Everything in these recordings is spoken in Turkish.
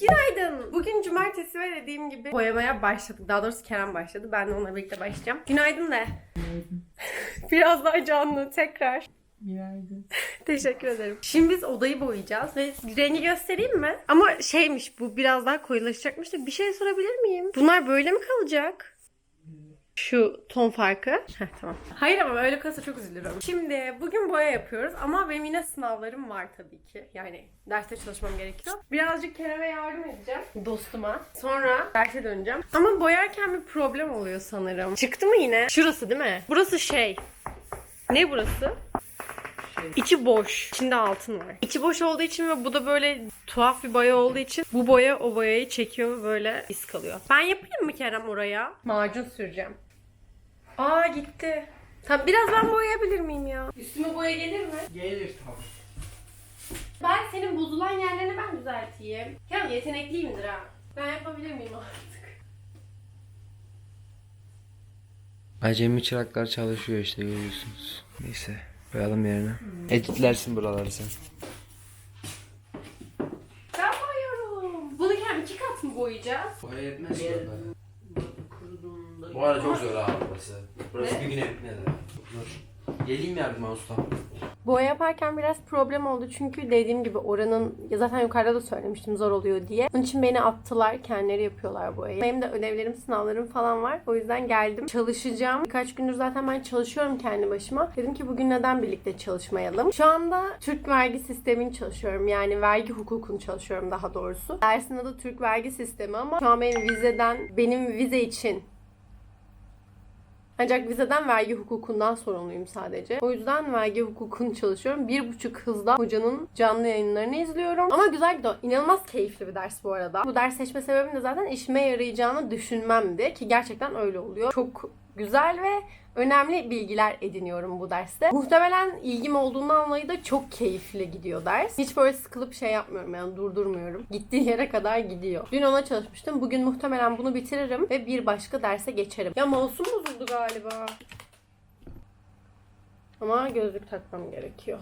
Günaydın. Bugün cumartesi ve dediğim gibi boyamaya başladık. Daha doğrusu Kerem başladı. Ben de onunla birlikte başlayacağım. Günaydın de. Biraz daha canlı tekrar. Günaydın. Teşekkür ederim. Şimdi biz odayı boyayacağız ve rengi göstereyim mi? Ama şeymiş bu biraz daha koyulaşacakmış da bir şey sorabilir miyim? Bunlar böyle mi kalacak? Şu ton farkı. Heh, tamam. Hayır ama öyle kalırsa çok üzülürüm. Şimdi bugün boya yapıyoruz ama benim yine sınavlarım var tabii ki. Yani derste çalışmam gerekiyor. Birazcık Kerem'e yardım edeceğim. Dostuma. Sonra derse döneceğim. Ama boyarken bir problem oluyor sanırım. Çıktı mı yine? Şurası değil mi? Burası şey. Ne burası? İçi boş. İçinde altın var. İçi boş olduğu için ve bu da böyle tuhaf bir boya olduğu için bu boya o boyayı çekiyor ve böyle iz kalıyor. Ben yapayım mı Kerem oraya? Macun süreceğim. Aa gitti. Tamam biraz ben boyayabilir miyim ya? Üstüme boya gelir mi? Gelir tabii. Ben senin bozulan yerlerini ben düzelteyim. Kerem yetenekliyimdir ha. Ben yapabilir miyim artık? Acemi çıraklar çalışıyor işte görüyorsunuz. Neyse koyalım yerine. Editlersin buraları sen. Ben boyuyorum. Bunu iki kat mı boyayacağız? Boya yetmez Bu arada çok zor abi burası. Burası bir güne bitmez abi. Çok zor. Geleyim yardıma usta. Boya yaparken biraz problem oldu çünkü dediğim gibi oranın ya zaten yukarıda da söylemiştim zor oluyor diye. Onun için beni attılar. Kendileri yapıyorlar boyayı. Benim de ödevlerim, sınavlarım falan var. O yüzden geldim. Çalışacağım. Birkaç gündür zaten ben çalışıyorum kendi başıma. Dedim ki bugün neden birlikte çalışmayalım? Şu anda Türk vergi sistemini çalışıyorum. Yani vergi hukukunu çalışıyorum daha doğrusu. Dersin adı Türk vergi sistemi ama şu an benim vizeden, benim vize için ancak vizeden vergi hukukundan sorumluyum sadece. O yüzden vergi hukukunu çalışıyorum. Bir buçuk hızda hocanın canlı yayınlarını izliyorum. Ama güzel gidiyor. İnanılmaz keyifli bir ders bu arada. Bu ders seçme sebebim de zaten işime yarayacağını düşünmemdi. Ki gerçekten öyle oluyor. Çok güzel ve önemli bilgiler ediniyorum bu derste. Muhtemelen ilgim olduğundan dolayı da çok keyifli gidiyor ders. Hiç böyle sıkılıp şey yapmıyorum yani durdurmuyorum. Gittiği yere kadar gidiyor. Dün ona çalışmıştım. Bugün muhtemelen bunu bitiririm ve bir başka derse geçerim. Ya mouse'um bozuldu galiba. Ama gözlük takmam gerekiyor.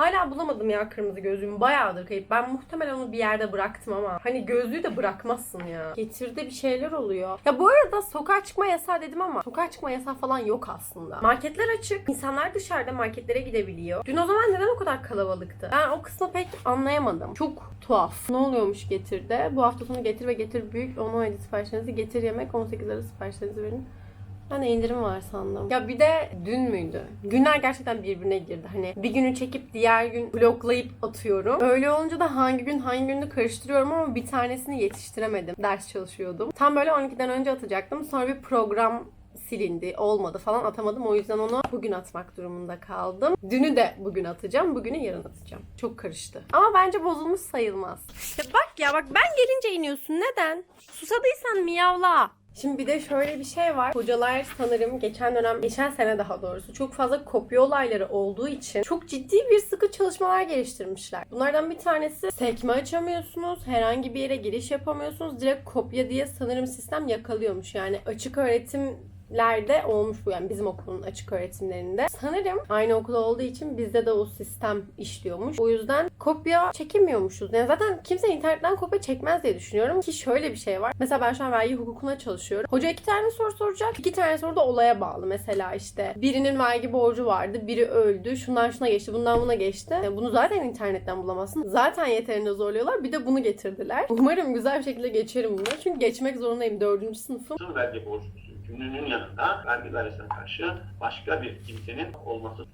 Hala bulamadım ya kırmızı gözlüğümü. Bayağıdır kayıp. Ben muhtemelen onu bir yerde bıraktım ama hani gözlüğü de bırakmazsın ya. Getirde bir şeyler oluyor. Ya bu arada sokağa çıkma yasağı dedim ama sokağa çıkma yasağı falan yok aslında. Marketler açık. İnsanlar dışarıda marketlere gidebiliyor. Dün o zaman neden o kadar kalabalıktı? Ben o kısmı pek anlayamadım. Çok tuhaf. Ne oluyormuş getirde? Bu hafta sonu getir ve getir büyük 10-17 siparişlerinizi getir yemek 18 lira siparişlerinizi verin. Ben de indirim var sandım. Ya bir de dün müydü? Günler gerçekten birbirine girdi. Hani bir günü çekip diğer gün bloklayıp atıyorum. Öyle olunca da hangi gün hangi günü karıştırıyorum ama bir tanesini yetiştiremedim. Ders çalışıyordum. Tam böyle 12'den önce atacaktım. Sonra bir program silindi, olmadı falan atamadım. O yüzden onu bugün atmak durumunda kaldım. Dünü de bugün atacağım, bugünü yarın atacağım. Çok karıştı. Ama bence bozulmuş sayılmaz. Ya bak ya bak ben gelince iniyorsun. Neden? Susadıysan miyavla. Şimdi bir de şöyle bir şey var. Hocalar sanırım geçen dönem, geçen sene daha doğrusu çok fazla kopya olayları olduğu için çok ciddi bir sıkı çalışmalar geliştirmişler. Bunlardan bir tanesi sekme açamıyorsunuz, herhangi bir yere giriş yapamıyorsunuz. Direkt kopya diye sanırım sistem yakalıyormuş. Yani açık öğretim lerde olmuş bu yani bizim okulun açık öğretimlerinde. Sanırım aynı okul olduğu için bizde de o sistem işliyormuş. O yüzden kopya çekemiyormuşuz. Yani zaten kimse internetten kopya çekmez diye düşünüyorum ki şöyle bir şey var. Mesela ben şu an vergi hukukuna çalışıyorum. Hoca iki tane soru soracak. İki tane soru da olaya bağlı. Mesela işte birinin vergi borcu vardı. Biri öldü. Şundan şuna geçti. Bundan buna geçti. Yani bunu zaten internetten bulamazsın. Zaten yeterince zorluyorlar. Bir de bunu getirdiler. Umarım güzel bir şekilde geçerim bunu. Çünkü geçmek zorundayım. Dördüncü sınıfım. Vergi borcumuzun yükümlülüğünün yanında vergi dairesine karşı başka bir kimsenin olması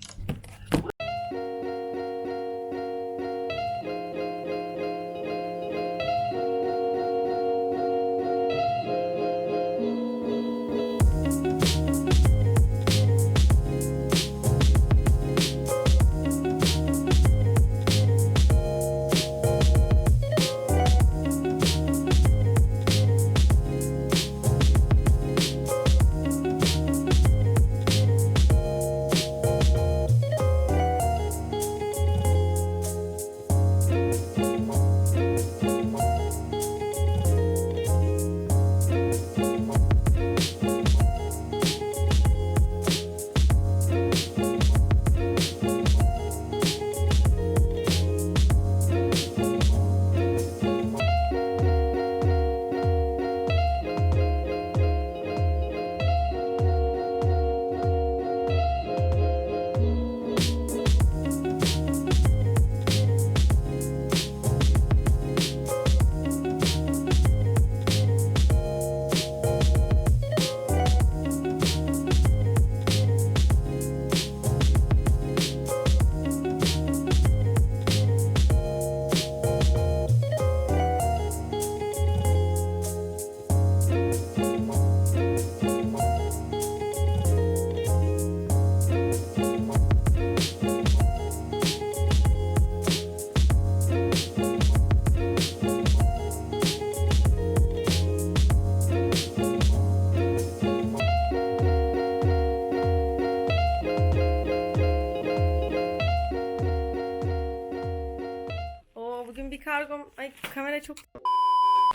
çok...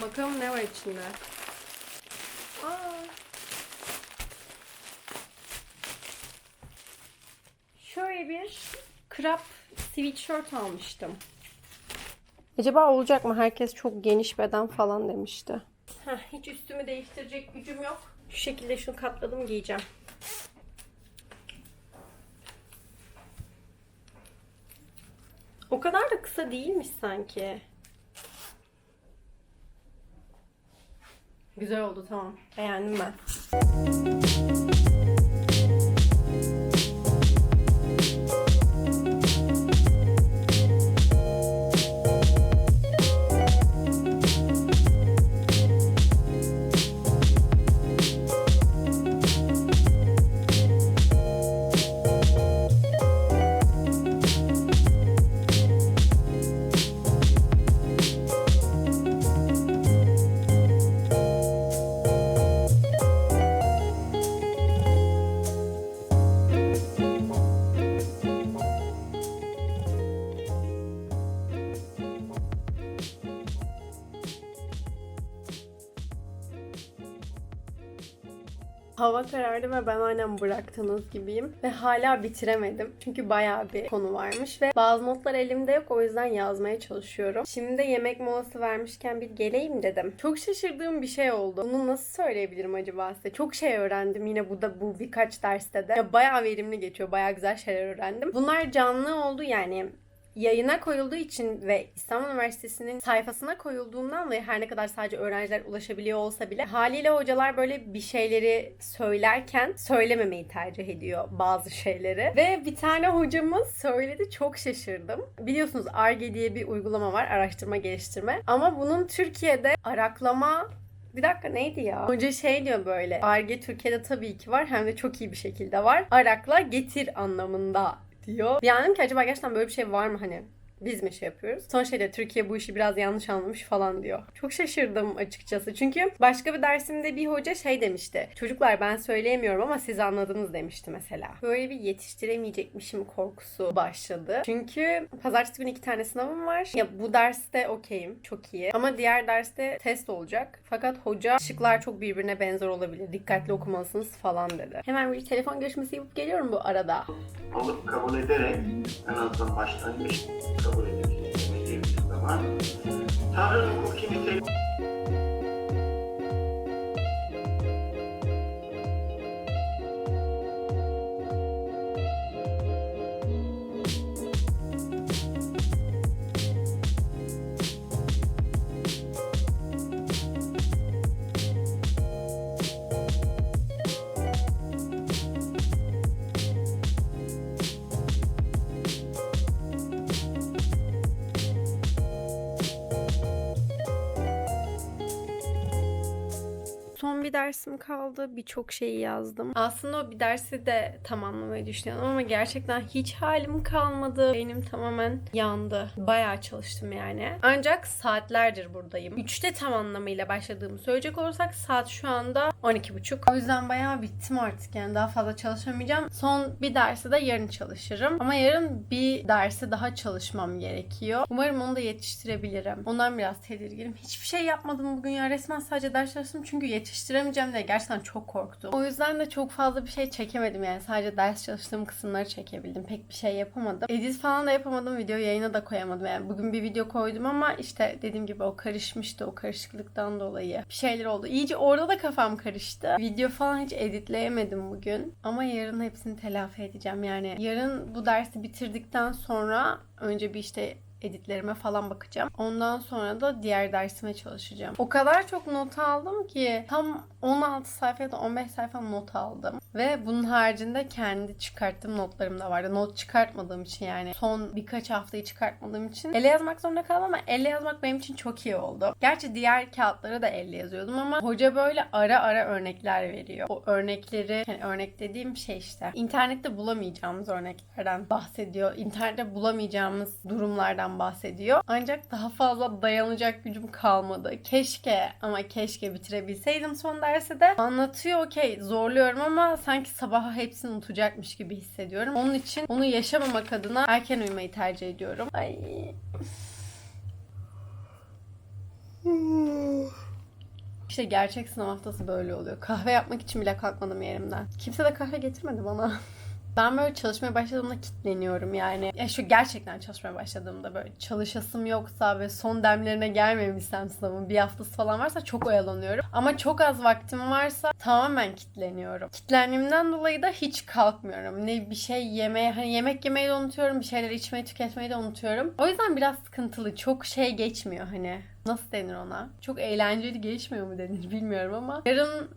Bakalım ne var içinde. Aa. Şöyle bir krap sweatshirt almıştım. Acaba olacak mı? Herkes çok geniş beden falan demişti. Heh, hiç üstümü değiştirecek gücüm yok. Şu şekilde şunu katladım giyeceğim. O kadar da kısa değilmiş sanki. Güzel oldu tamam. Beğendim ben. Hava karardı ve ben aynen bıraktığınız gibiyim. Ve hala bitiremedim. Çünkü bayağı bir konu varmış ve bazı notlar elimde yok o yüzden yazmaya çalışıyorum. Şimdi de yemek molası vermişken bir geleyim dedim. Çok şaşırdığım bir şey oldu. Bunu nasıl söyleyebilirim acaba size? Çok şey öğrendim yine bu da bu birkaç derste de. Ya bayağı verimli geçiyor. Bayağı güzel şeyler öğrendim. Bunlar canlı oldu yani yayına koyulduğu için ve İstanbul Üniversitesi'nin sayfasına koyulduğundan dolayı her ne kadar sadece öğrenciler ulaşabiliyor olsa bile haliyle hocalar böyle bir şeyleri söylerken söylememeyi tercih ediyor bazı şeyleri. Ve bir tane hocamız söyledi çok şaşırdım. Biliyorsunuz ARGE diye bir uygulama var araştırma geliştirme ama bunun Türkiye'de araklama bir dakika neydi ya? Hoca şey diyor böyle. Arge Türkiye'de tabii ki var hem de çok iyi bir şekilde var. Arakla getir anlamında diyor. Yani dedim ki acaba gerçekten böyle bir şey var mı hani? Biz mi şey yapıyoruz? Son şeyde Türkiye bu işi biraz yanlış anlamış falan diyor. Çok şaşırdım açıkçası. Çünkü başka bir dersimde bir hoca şey demişti. Çocuklar ben söyleyemiyorum ama siz anladınız demişti mesela. Böyle bir yetiştiremeyecekmişim korkusu başladı. Çünkü pazartesi günü iki tane sınavım var. Ya bu derste okeyim. Çok iyi. Ama diğer derste test olacak. Fakat hoca şıklar çok birbirine benzer olabilir. Dikkatli okumalısınız falan dedi. Hemen bir telefon görüşmesi yapıp geliyorum bu arada. alıp kabul ederek en azından başlangıç 목적으로 있는 김태경의 대입니다. 다만 다른 국힘이 되 bir dersim kaldı. Birçok şeyi yazdım. Aslında o bir dersi de tamamlamayı düşünüyorum ama gerçekten hiç halim kalmadı. Beynim tamamen yandı. Bayağı çalıştım yani. Ancak saatlerdir buradayım. 3'te tam anlamıyla başladığımı söyleyecek olursak saat şu anda 12.30. O yüzden bayağı bittim artık yani daha fazla çalışamayacağım. Son bir dersi de yarın çalışırım. Ama yarın bir dersi daha çalışmam gerekiyor. Umarım onu da yetiştirebilirim. Ondan biraz tedirginim. Hiçbir şey yapmadım bugün ya. Resmen sadece ders çalıştım çünkü yetiştiremeyeceğim diye gerçekten çok korktum. O yüzden de çok fazla bir şey çekemedim yani. Sadece ders çalıştığım kısımları çekebildim. Pek bir şey yapamadım. Edit falan da yapamadım. Video yayına da koyamadım. Yani bugün bir video koydum ama işte dediğim gibi o karışmıştı. O karışıklıktan dolayı bir şeyler oldu. İyice orada da kafam karıştı. Video falan hiç editleyemedim bugün. Ama yarın hepsini telafi edeceğim. Yani yarın bu dersi bitirdikten sonra önce bir işte editlerime falan bakacağım. Ondan sonra da diğer dersime çalışacağım. O kadar çok not aldım ki tam 16 sayfa ya da 15 sayfa not aldım. Ve bunun haricinde kendi çıkarttığım notlarım da vardı. Not çıkartmadığım için yani son birkaç haftayı çıkartmadığım için elle yazmak zorunda kaldım ama elle yazmak benim için çok iyi oldu. Gerçi diğer kağıtlara da elle yazıyordum ama hoca böyle ara ara örnekler veriyor. O örnekleri yani örnek dediğim şey işte internette bulamayacağımız örneklerden bahsediyor. İnternette bulamayacağımız durumlardan bahsediyor. Ancak daha fazla dayanacak gücüm kalmadı. Keşke ama keşke bitirebilseydim son dersi de. Anlatıyor okey zorluyorum ama sanki sabaha hepsini unutacakmış gibi hissediyorum. Onun için onu yaşamamak adına erken uyumayı tercih ediyorum. Ay İşte gerçek sınav haftası böyle oluyor. Kahve yapmak için bile kalkmadım yerimden. Kimse de kahve getirmedi bana. Ben böyle çalışmaya başladığımda kitleniyorum yani. Ya şu gerçekten çalışmaya başladığımda böyle çalışasım yoksa ve son demlerine gelmemişsem sınavın bir haftası falan varsa çok oyalanıyorum. Ama çok az vaktim varsa tamamen kitleniyorum. Kitlendiğimden dolayı da hiç kalkmıyorum. Ne bir şey yemeye, hani yemek yemeyi de unutuyorum, bir şeyler içmeyi, tüketmeyi de unutuyorum. O yüzden biraz sıkıntılı. Çok şey geçmiyor hani. Nasıl denir ona? Çok eğlenceli geçmiyor mu denir bilmiyorum ama yarın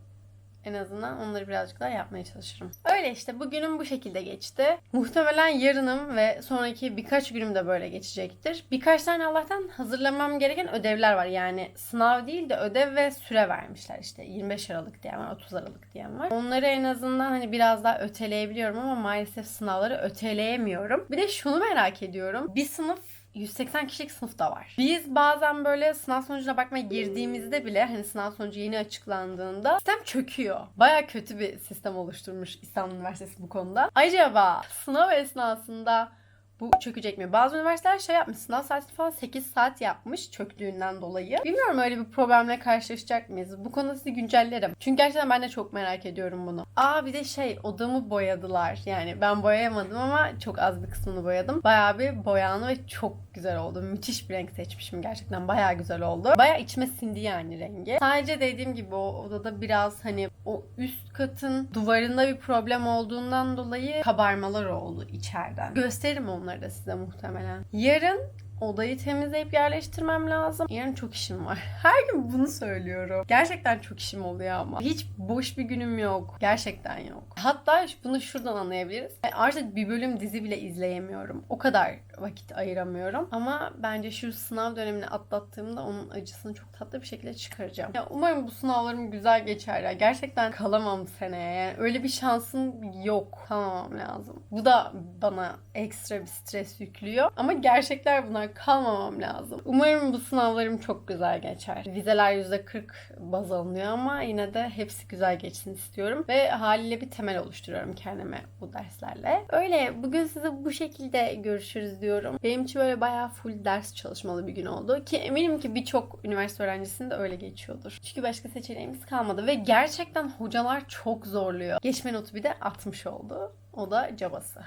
en azından onları birazcık daha yapmaya çalışırım. Öyle işte bugünüm bu şekilde geçti. Muhtemelen yarınım ve sonraki birkaç günüm de böyle geçecektir. Birkaç tane Allah'tan hazırlamam gereken ödevler var. Yani sınav değil de ödev ve süre vermişler işte. 25 Aralık diyen var, 30 Aralık diyen var. Onları en azından hani biraz daha öteleyebiliyorum ama maalesef sınavları öteleyemiyorum. Bir de şunu merak ediyorum. Bir sınıf 180 kişilik sınıf da var. Biz bazen böyle sınav sonucuna bakmaya girdiğimizde bile hani sınav sonucu yeni açıklandığında sistem çöküyor. Baya kötü bir sistem oluşturmuş İstanbul Üniversitesi bu konuda. Acaba sınav esnasında bu çökecek mi? Bazı üniversiteler şey yapmış. Sınav saati falan 8 saat yapmış çöktüğünden dolayı. Bilmiyorum öyle bir problemle karşılaşacak mıyız? Bu konuda sizi güncellerim. Çünkü gerçekten ben de çok merak ediyorum bunu. Aa bir de şey odamı boyadılar. Yani ben boyayamadım ama çok az bir kısmını boyadım. Bayağı bir boyandı ve çok güzel oldu. Müthiş bir renk seçmişim gerçekten. Bayağı güzel oldu. Bayağı içime sindi yani rengi. Sadece dediğim gibi o odada biraz hani o üst katın duvarında bir problem olduğundan dolayı kabarmalar oldu içeriden. Gösteririm onları da size muhtemelen. Yarın odayı temizleyip yerleştirmem lazım. Yarın çok işim var. Her gün bunu söylüyorum. Gerçekten çok işim oluyor ama. Hiç boş bir günüm yok. Gerçekten yok. Hatta bunu şuradan anlayabiliriz. Yani Artık bir bölüm dizi bile izleyemiyorum. O kadar vakit ayıramıyorum. Ama bence şu sınav dönemini atlattığımda onun acısını çok tatlı bir şekilde çıkaracağım. Ya umarım bu sınavlarım güzel geçer ya. Gerçekten kalamam seneye. Yani öyle bir şansım yok. Kalmamam lazım. Bu da bana ekstra bir stres yüklüyor. Ama gerçekler bunlar kalmamam lazım. Umarım bu sınavlarım çok güzel geçer. Vizeler %40 baz alınıyor ama yine de hepsi güzel geçsin istiyorum. Ve haliyle bir temel oluşturuyorum kendime bu derslerle. Öyle bugün size bu şekilde görüşürüz diyorum. Benim için böyle bayağı full ders çalışmalı bir gün oldu. Ki eminim ki birçok üniversite öğrencisinin de öyle geçiyordur. Çünkü başka seçeneğimiz kalmadı. Ve gerçekten hocalar çok zorluyor. Geçme notu bir de 60 oldu. O da cabası.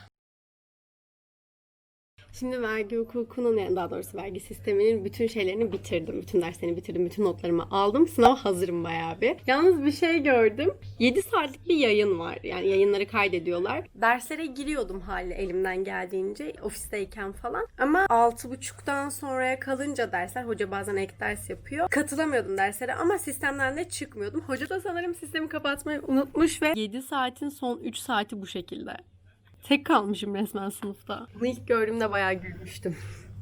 Şimdi vergi hukukunun yani daha doğrusu vergi sisteminin bütün şeylerini bitirdim. Bütün derslerini bitirdim. Bütün notlarımı aldım. Sınava hazırım bayağı bir. Yalnız bir şey gördüm. 7 saatlik bir yayın var. Yani yayınları kaydediyorlar. Derslere giriyordum hali elimden geldiğince ofisteyken falan. Ama 6.30'dan sonraya kalınca dersler hoca bazen ek ders yapıyor. Katılamıyordum derslere ama sistemden de çıkmıyordum. Hoca da sanırım sistemi kapatmayı unutmuş ve 7 saatin son 3 saati bu şekilde. Tek kalmışım resmen sınıfta. Bunu ilk gördüğümde bayağı gülmüştüm.